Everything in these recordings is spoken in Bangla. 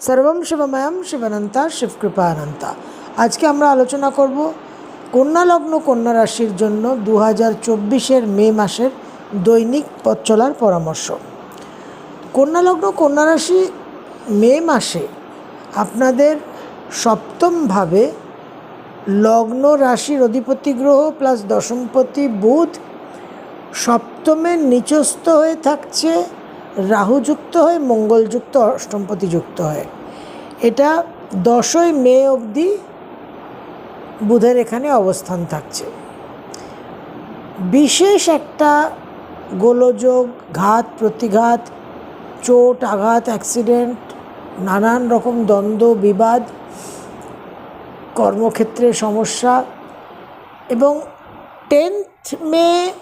সর্বম শিবময়ম শিবানন্তা শিবকৃপানন্তা। আজকে আমরা আলোচনা করব কন্যা লগ্ন কন্যা রাশির জন্য দু হাজার চব্বিশের মে মাসের দৈনিক পথ চলার পরামর্শ। কন্যা লগ্ন কন্যা রাশি মে মাসে আপনাদের সপ্তমভাবে লগ্ন রাশির অধিপতি গ্রহ প্লাস দশমপতি বুধ সপ্তমের নিচস্থ হয়ে থাকছে রাহুযুক্ত হয়ে, মঙ্গলযুক্ত অষ্টমপতি যুক্ত হয়ে। এটা দশই মে অবধি বুধের এখানে অবস্থান থাকছে। বিশেষ একটা গোলযোগ, ঘাত, প্রতিঘাত, চোট, আঘাত, অ্যাক্সিডেন্ট, নানান রকম দ্বন্দ্ব, বিবাদ, কর্মক্ষেত্রে সমস্যা এবং টেন্থ মে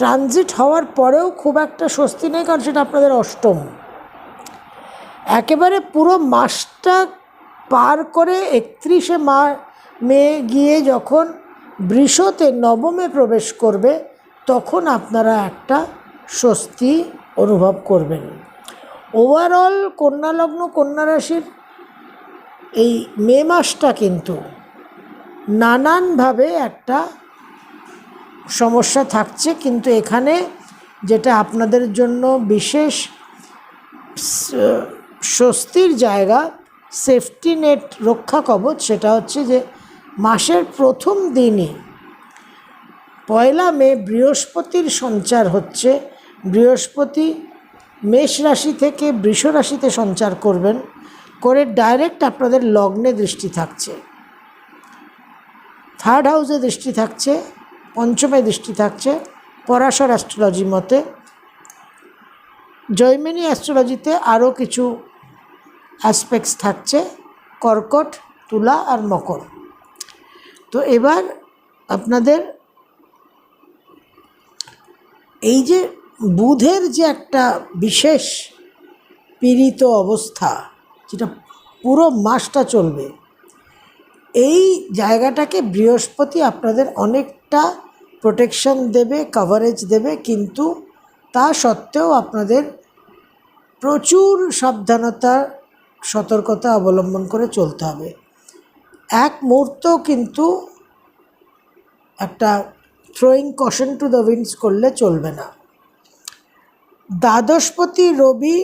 ট্রানজিট হওয়ার পরেও খুব একটা স্বস্তি নেই, কারণ সেটা আপনাদের অষ্টম। একেবারে পুরো মাসটা পার করে একত্রিশে মা, মে গিয়ে যখন বৃষতে নবমে প্রবেশ করবে, তখন আপনারা একটা স্বস্তি অনুভব করবেন। ওভারঅল কন্যালগ্ন, কন্যারাশির এই মে মাসটা কিন্তু নানানভাবে একটা সমস্যা থাকছে, কিন্তু এখানে যেটা আপনাদের জন্য বিশেষ স্বস্তির জায়গা সেফটি নেট রক্ষা কবচ, সেটা হচ্ছে যে মাসের প্রথম দিনই পয়লা মে বৃহস্পতির সঞ্চার হচ্ছে। বৃহস্পতি মেষ রাশি থেকে বৃষ রাশিতে সঞ্চার করবেন, করে ডাইরেক্ট আপনাদের লগ্নে দৃষ্টি থাকছে। থার্ড হাউসে দৃষ্টি থাকছে। পঞ্চমে দৃষ্টি থাকছে পরাশর অ্যাস্ট্রোলজি মতে। জৈমিনী অ্যাস্ট্রোলজিতে আরও কিছু অ্যাসপেক্টস থাকছে, কর্কট, তুলা আর মকর। তো এবার আপনাদের এই যে বুধের যে একটা বিশেষ পীড়িত অবস্থা, যেটা পুরো মাসটা চলবে, এই জায়গাটাকে বৃহস্পতি আপনাদের অনেকটা প্রোটেকশন দেবে কভারেজ দেবে, কিন্তু তা সত্ত্বেও আপনাদের প্রচুর সাবধানতা, সতর্কতা অবলম্বন করে চলতে হবে। এক মুহূর্ত কিন্তু একটা throwing caution to the winds করলে চলবে না। দ্বাদশপতি রবি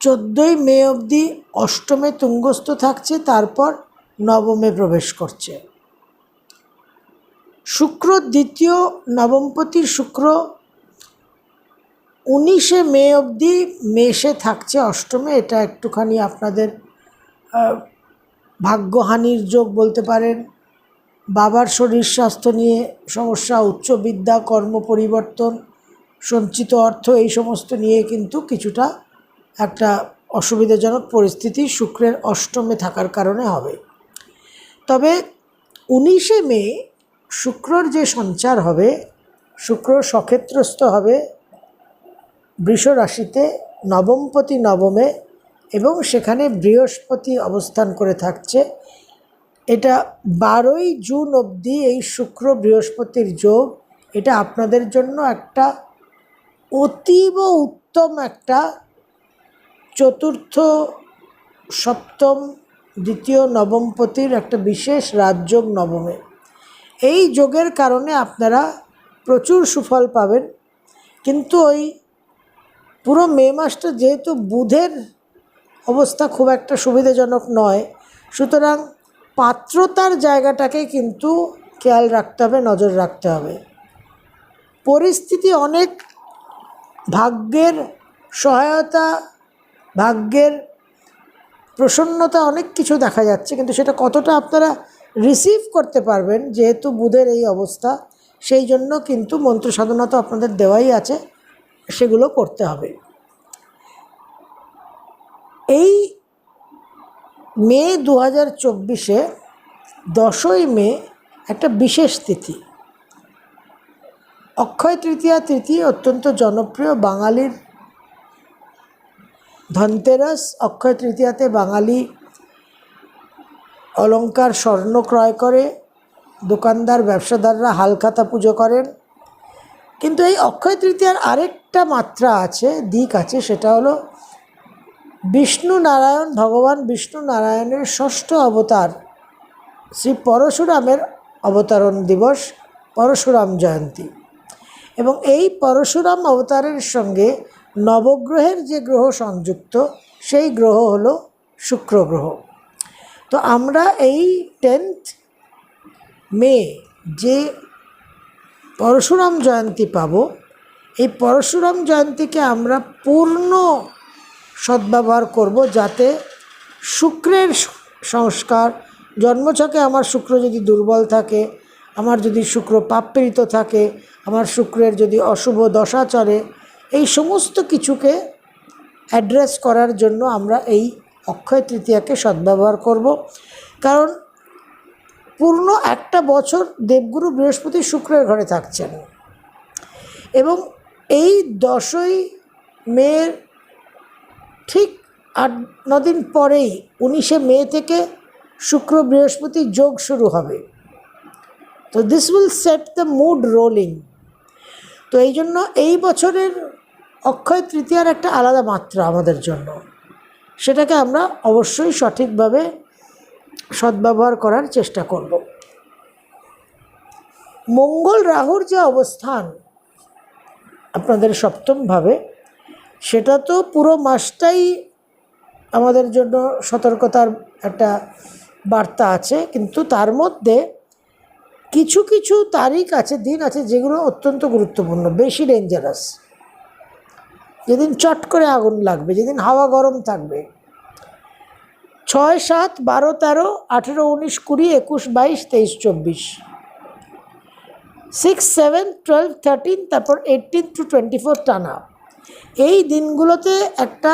চোদ্দোই মে অবধি অষ্টমে তুঙ্গস্থ থাকছে, তারপর নবমে প্রবেশ করছে। শুক্র দ্বিতীয় নবমপতির শুক্র উনিশে মে অবধি মেষে থাকছে অষ্টমে, এটা একটুখানি আপনাদের ভাগ্যহানির যোগ বলতে পারেন। বাবার শরীর স্বাস্থ্য নিয়ে সমস্যা উচ্চ বিদ্যা কর্ম পরিবর্তন, সঞ্চিত অর্থ, এই সমস্ত নিয়ে কিন্তু কিছুটা একটা অসুবিধাজনক পরিস্থিতি শুক্রের অষ্টমে থাকার কারণে হবে। তবে উনিশে মে শুক্রর যে সঞ্চার হবে, শুক্র সক্ষেত্রস্থ হবে বৃষ রাশিতে নবমপতি নবমে এবং সেখানে বৃহস্পতি অবস্থান করে থাকছে। এটা বারোই জুন অবধি এই শুক্র বৃহস্পতির যোগ। এটা আপনাদের জন্য একটা অতীব উত্তম একটা চতুর্থ, সপ্তম, দ্বিতীয়, নবমপতির একটা বিশেষ রাজযোগ নবমে। এই যোগের কারণে আপনারা প্রচুর সুফল পাবেন। কিন্তু ওই পুরো মে মাসটা যেহেতু বুধের অবস্থা খুব একটা সুবিধাজনক নয়, সুতরাং পাত্রতার জায়গাটাকে কিন্তু খেয়াল রাখতে হবে, নজর রাখতে হবে। পরিস্থিতি অনেক ভাগ্যের সহায়তা, ভাগ্যের প্রসন্নতা অনেক কিছু দেখা যাচ্ছে, কিন্তু সেটা কতটা আপনারা রিসিভ করতে পারবেন, যেহেতু বুধের এই অবস্থা, সেই জন্য কিন্তু মন্ত্র সাধনা তো আপনাদের দেওয়াই আছে, সেগুলো করতে হবে। এই মে দু হাজার চব্বিশে দশই মে একটা বিশেষ তিথি। অক্ষয় তৃতীয়া তিথি অত্যন্ত জনপ্রিয় বাঙালির ধনতেরাস। অক্ষয় তৃতীয়াতে বাঙালি অলংকার স্বর্ণ ক্রয় করে, দোকানদার ব্যবসাদাররা হালখাতা পুজো করেন। কিন্তু এই অক্ষয় তৃতীয়ার আরেকটা মাত্রা আছে, দিক আছে, সেটা হলো বিষ্ণু নারায়ণ, ভগবান বিষ্ণু নারায়ণের ষষ্ঠ অবতার, শ্রী পরশুরামের অবতারণ দিবস, পরশুরাম জয়ন্তী। এবং এই পরশুরাম অবতারের সঙ্গে নবগ্রহের যে গ্রহ সংযুক্ত, সেই গ্রহ হলো শুক্র গ্রহ। তো আমরা এই টেন্থ মে যে পরশুরাম জয়ন্তী পাব, এই পরশুরাম জয়ন্তীকে আমরা পূর্ণ সদ্ব্যবহার করব যাতে শুক্রের সংস্কার, জন্মছকে আমার শুক্র যদি দুর্বল থাকে, আমার যদি শুক্র পাপপীড়িত থাকে, আমার শুক্রের যদি অশুভ দশা চলে, এই সমস্ত কিছুকে অ্যাড্রেস করার জন্য আমরা এই অক্ষয় তৃতীয়াকে সদ্ব্যবহার করব। কারণ পূর্ণ একটা বছর দেবগুরু বৃহস্পতি শুক্রের ঘরে থাকছেন। এবং এই দশই মের ঠিক আট দিন পরেই উনিশে মে থেকে শুক্র বৃহস্পতি যোগ শুরু হবে। তো this will set the mood rolling তো এই জন্য এই বছরের অক্ষয় তৃতীয়ার একটা আলাদা মাত্রা আমাদের জন্য। সেটাকে আমরা অবশ্যই সঠিকভাবে সদ্ব্যবহার করার চেষ্টা করব। মঙ্গল রাহুর যে অবস্থান আপনাদের সপ্তমভাবে সেটা তো পুরো মাসটাই আমাদের জন্য সতর্কতার একটা বার্তা আছে, কিন্তু তার মধ্যে কিছু কিছু তারিখ আছে, দিন আছে যেগুলো অত্যন্ত গুরুত্বপূর্ণ, বেশি ডেঞ্জারাস যেদিন চট করে আগুন লাগবে, যেদিন হাওয়া গরম থাকবে। ছয় সাত বারো তেরো আঠেরো উনিশ কুড়ি একুশ বাইশ তেইশ চব্বিশ। সিক্স সেভেন টুয়েলভ থার্টিন তারপর এইটিন টু টোয়েন্টি ফোর টানা। এই দিনগুলোতে একটা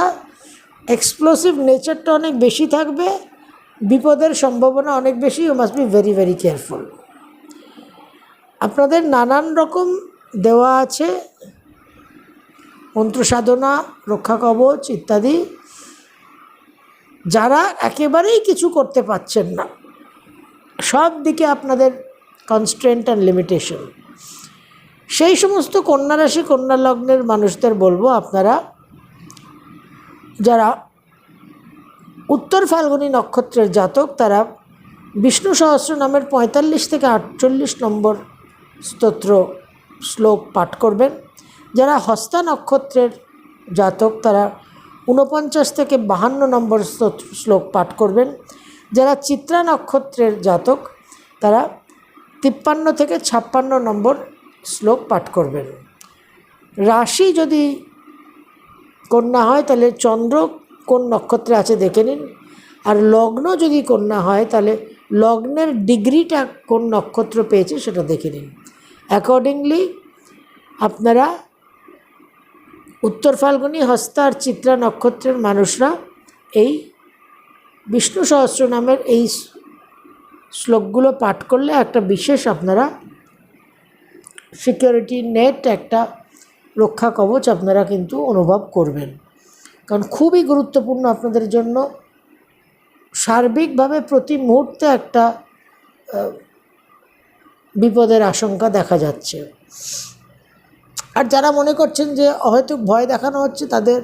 এক্সপ্লোসিভ নেচারটা অনেক বেশি থাকবে, বিপদের সম্ভাবনা অনেক বেশি you must be very very careful আপনাদের নানান রকম দেওয়া আছে মন্ত্রসাধনা, রক্ষা কবচ ইত্যাদি যারা একেবারেই কিছু করতে পারছেন না, সব দিকে আপনাদের কনস্ট্রেন্ট অ্যান্ড লিমিটেশন সেই সমস্ত কন্যা রাশি, কন্যা লগ্নের মানুষদের বলব আপনারা, যারা উত্তর ফাল্গুনী নক্ষত্রের জাতক, তারা বিষ্ণু সহস্র নামের পঁয়তাল্লিশ থেকে আটচল্লিশ নম্বর স্তোত্র শ্লোক পাঠ করবেন। যারা হস্তা নক্ষত্রের জাতক, তারা ঊনপঞ্চাশ থেকে বাহান্ন নম্বর শ্লোক পাঠ করবেন। যারা চিত্রা নক্ষত্রের জাতক, তারা তিপ্পান্ন থেকে ছাপ্পান্ন নম্বর শ্লোক পাঠ করবেন। রাশি যদি কন্যা হয়, তাহলে চন্দ্র কোন নক্ষত্রে আছে দেখে নিন। আর লগ্ন যদি কন্যা হয়, তাহলে লগ্নের ডিগ্রিটা কোন নক্ষত্র পেয়েছে সেটা দেখে নিন। অ্যাকর্ডিংলি আপনারা উত্তর ফাল্গুনি, হস্তা আর চিত্রা নক্ষত্রের মানুষরা এই বিষ্ণু সহস্র নামের এই শ্লোকগুলো পাঠ করলে একটা বিশেষ আপনারা সিকিউরিটি নেট একটা রক্ষা কবচ আপনারা কিন্তু অনুভব করবেন। কারণ খুবই গুরুত্বপূর্ণ আপনাদের জন্য সার্বিকভাবে প্রতি মুহূর্তে একটা বিপদের আশঙ্কা দেখা যাচ্ছে। আর যারা মনে করছেন যে হয়তো ভয় দেখানো হচ্ছে, তাদের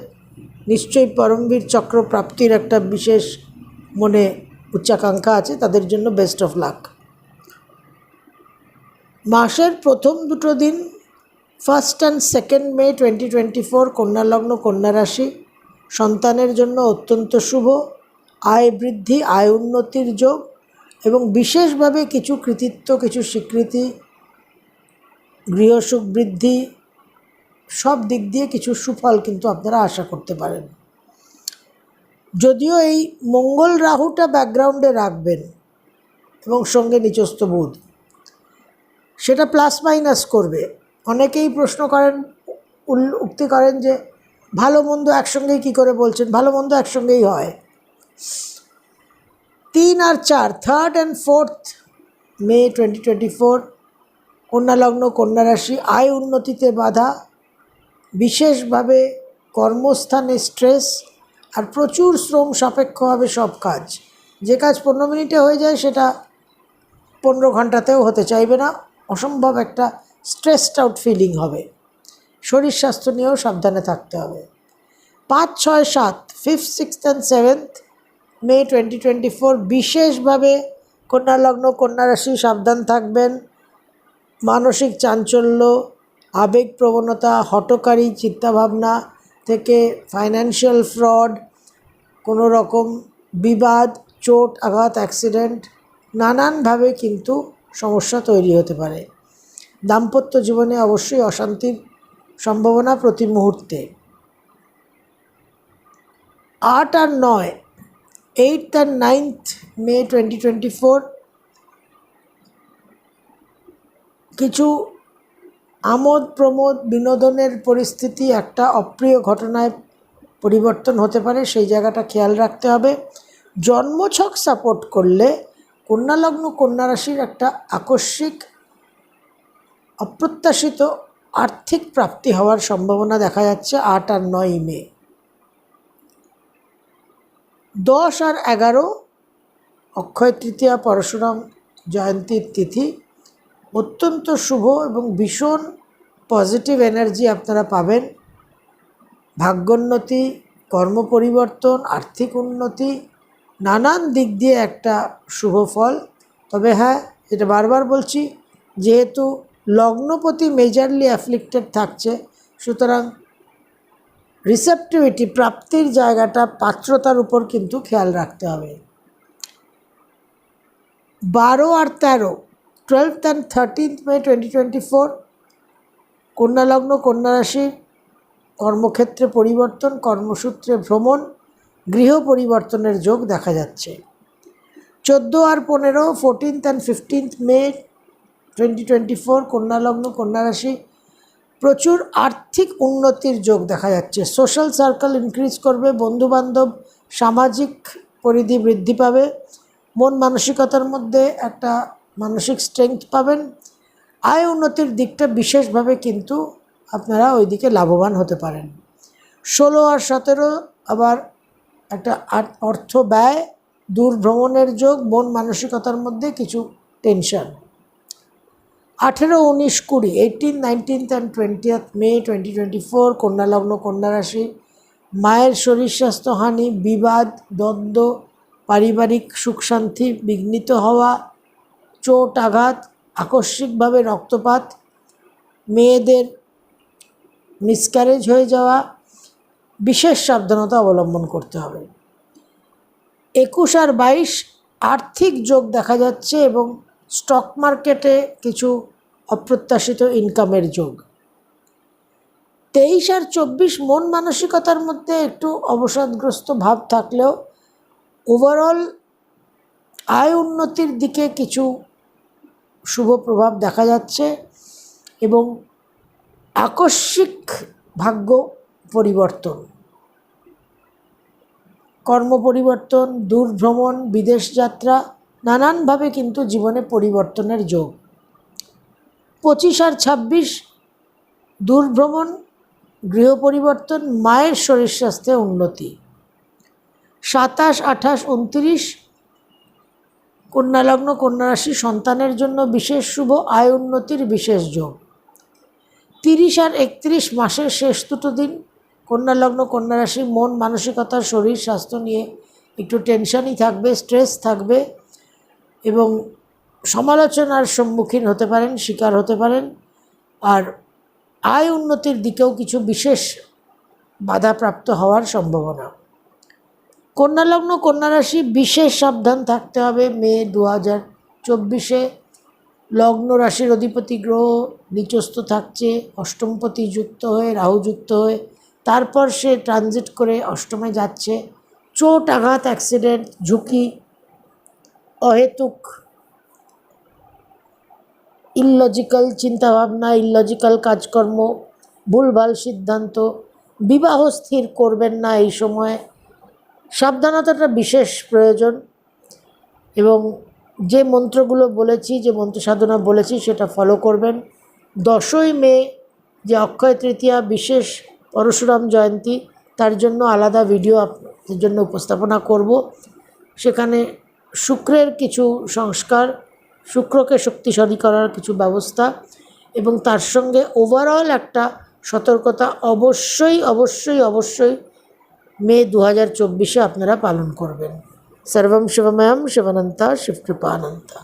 নিশ্চয়ই পরমবীর চক্র প্রাপ্তির একটা বিশেষ মনে উচ্চাকাঙ্ক্ষা আছে, তাদের জন্য বেস্ট অফ লাক মাসের প্রথম দুটো দিন first and second May twenty twenty four কন্যালগ্ন কন্যা রাশি সন্তানের জন্য অত্যন্ত শুভ, আয় বৃদ্ধি, আয় উন্নতির যোগ এবং বিশেষভাবে কিছু কৃতিত্ব, কিছু স্বীকৃতি গৃহসুখ বৃদ্ধি সব দিক দিয়ে কিছু সুফল কিন্তু আপনারা আশা করতে পারেন। যদিও এই মঙ্গল রাহুটা ব্যাকগ্রাউন্ডে রাখবেন এবং সঙ্গে নিচস্থ বুধ, সেটা প্লাস মাইনাস করবে। অনেকেই প্রশ্ন করেন উক্তি করেন যে ভালো মন্দ একসঙ্গেই কী করে বলছেন? ভালো মন্দ একসঙ্গেই হয়। তিন আর চার third and fourth May twenty twenty four কন্যালগ্ন কন্যা রাশি, আয় উন্নতিতে বাধা বিশেষভাবে কর্মস্থানে স্ট্রেস আর প্রচুর শ্রম সাপেক্ষ হবে সব কাজ। যে কাজ পনেরো মিনিটে হয়ে যায়, সেটা পনেরো ঘন্টাতেও হতে চাইবে না। অসম্ভব একটা স্ট্রেসড আউট ফিলিং হবে। শরীর স্বাস্থ্য নিয়েও সাবধানে থাকতে হবে। পাঁচ, ছয়, সাত fifth sixth and seventh May twenty twenty four বিশেষভাবে কন্যা কন্যারাশি সাবধান থাকবেন। মানসিক চাঞ্চল্য আবেগ প্রবণতা হটকারী চিন্তাভাবনা থেকে ফাইন্যান্সিয়াল ফ্রড কোনো রকম বিবাদ, চোট, আঘাত অ্যাক্সিডেন্ট নানানভাবে কিন্তু সমস্যা তৈরি হতে পারে। দাম্পত্য জীবনে অবশ্যই অশান্তির সম্ভাবনা প্রতি মুহূর্তে। আট আর নয় এইট আর ninth May twenty twenty four কিছু আমোদ প্রমোদ বিনোদনের পরিস্থিতি একটা অপ্রিয় ঘটনায় পরিবর্তন হতে পারে, সেই জায়গাটা খেয়াল রাখতে হবে। জন্মছক সাপোর্ট করলে কন্যালগ্ন কন্যা রাশির একটা আকস্মিক, অপ্রত্যাশিত আর্থিক প্রাপ্তি হওয়ার সম্ভাবনা দেখা যাচ্ছে আট আর নয় মে। দশ আর এগারো, অক্ষয় তৃতীয়া পরশুরাম জয়ন্তীর তিথি। অত্যন্ত শুভ এবং ভীষণ পজিটিভ এনার্জি আপনারা পাবেন। ভাগ্যোন্নতি কর্ম পরিবর্তন আর্থিক উন্নতি, নানান দিক দিয়ে একটা শুভ ফল। তবে হ্যাঁ এটা বারবার বলছি, যেহেতু লগ্নপতি মেজারলি অ্যাফ্লিক্টেড থাকছে, সুতরাং রিসেপটিভিটি প্রাপ্তির জায়গাটা পাত্রতার উপর কিন্তু খেয়াল রাখতে হবে। বারো আর তেরো twelfth and thirteenth May twenty twenty four কন্যালগ্ন কন্যা রাশির কর্মক্ষেত্রে পরিবর্তন, কর্মসূত্রে ভ্রমণ, গৃহ পরিবর্তনের যোগ দেখা যাচ্ছে। চোদ্দ আর পনেরো fourteenth and fifteenth May twenty twenty four রাশি প্রচুর আর্থিক উন্নতির যোগ দেখা যাচ্ছে। সোশ্যাল সার্কেল ইনক্রিজ করবে, বন্ধুবান্ধব, সামাজিক পরিধি বৃদ্ধি পাবে, মন মানসিকতার মধ্যে একটা মানসিক স্ট্রেংথ পাবেন। আয় উন্নতির দিকটা বিশেষভাবে কিন্তু আপনারা ওইদিকে লাভবান হতে পারেন। ষোলো আর সতেরো আবার একটা অর্থ ব্যয়, দূর ভ্রমণের যোগ, মন মানসিকতার মধ্যে কিছু টেনশন আঠেরো, উনিশ, কুড়ি eighteen nineteenth and twentieth May twenty twenty four কন্যালগ্ন, কন্যা রাশি, মায়ের শরীর স্বাস্থ্যহানি বিবাদ, দ্বন্দ্ব, পারিবারিক সুখ শান্তি, বিঘ্নিত হওয়া চোট আঘাত, আকস্মিকভাবে রক্তপাত, মেয়েদের মিসক্যারেজ হয়ে যাওয়া, বিশেষ সাবধানতা অবলম্বন করতে হবে। একুশ আর বাইশ আর্থিক যোগ দেখা যাচ্ছে এবং স্টক মার্কেটে কিছু অপ্রত্যাশিত ইনকামের যোগ। তেইশ আর চব্বিশ মন মানসিকতার মধ্যে একটু অবসাদগ্রস্ত ভাব থাকলেও ওভারঅল আয় উন্নতির দিকে কিছু শুভ প্রভাব দেখা যাচ্ছে এবং আকস্মিক ভাগ্য পরিবর্তন। কর্ম পরিবর্তন দূর ভ্রমণ বিদেশ যাত্রা, নানানভাবে কিন্তু জীবনে পরিবর্তনের যোগ। পঁচিশ আর ছাব্বিশ দূর ভ্রমণ গৃহ পরিবর্তন, মায়ের শরীর স্বাস্থ্যে উন্নতি। সাতাশ, আঠাশ উনত্রিশ কন্যালগ্ন কন্যারাশি সন্তানের জন্য বিশেষ শুভ, আয় উন্নতির বিশেষ যোগ। তিরিশ আর একত্রিশ মাসের শেষ দুটো দিন কন্যালগ্ন কন্যারাশি মন, মানসিকতা, শরীর, স্বাস্থ্য নিয়ে একটু টেনশনই থাকবে, স্ট্রেস থাকবে এবং সমালোচনার সম্মুখীন হতে পারেন, শিকার হতে পারেন। আর আয় উন্নতির দিকেও কিছু বিশেষ বাধাপ্রাপ্ত হওয়ার সম্ভাবনা। কন্যালগ্ন কন্যারাশি বিশেষ সাবধান থাকতে হবে মে দু হাজার চব্বিশে। লগ্ন রাশির অধিপতি গ্রহ নিচস্থ থাকছে, অষ্টমপতি যুক্ত হয়ে, রাহু যুক্ত হয়ে, তারপর সে ট্রানজিট করে অষ্টমে যাচ্ছে। চোট আঘাত অ্যাক্সিডেন্ট ঝুঁকি, অহেতুক ইললজিক্যাল চিন্তাভাবনা ইললজিক্যাল কাজকর্ম, ভুলভাল সিদ্ধান্ত, বিবাহ স্থির করবেন না এই সময়ে। সাবধানতাটা বিশেষ প্রয়োজন এবং যে মন্ত্রগুলো বলেছি, যে মন্ত্র সাধনা বলেছি, সেটা ফলো করবেন। দশই মে যে অক্ষয় তৃতীয়া বিশেষ পরশুরাম জয়ন্তী, তার জন্য আলাদা ভিডিও আপনাদের জন্য উপস্থাপনা করব। সেখানে শুক্রের কিছু সংস্কার, শুক্রকে শক্তিশালী করার কিছু ব্যবস্থা এবং তার সঙ্গে ওভারঅল একটা সতর্কতা অবশ্যই অবশ্যই অবশ্যই মে দু হাজার চব্বিশে আপনারা পালন করবেন। সর্বম শিবময়ম শিবানন্তা শিবকৃপানন্তা।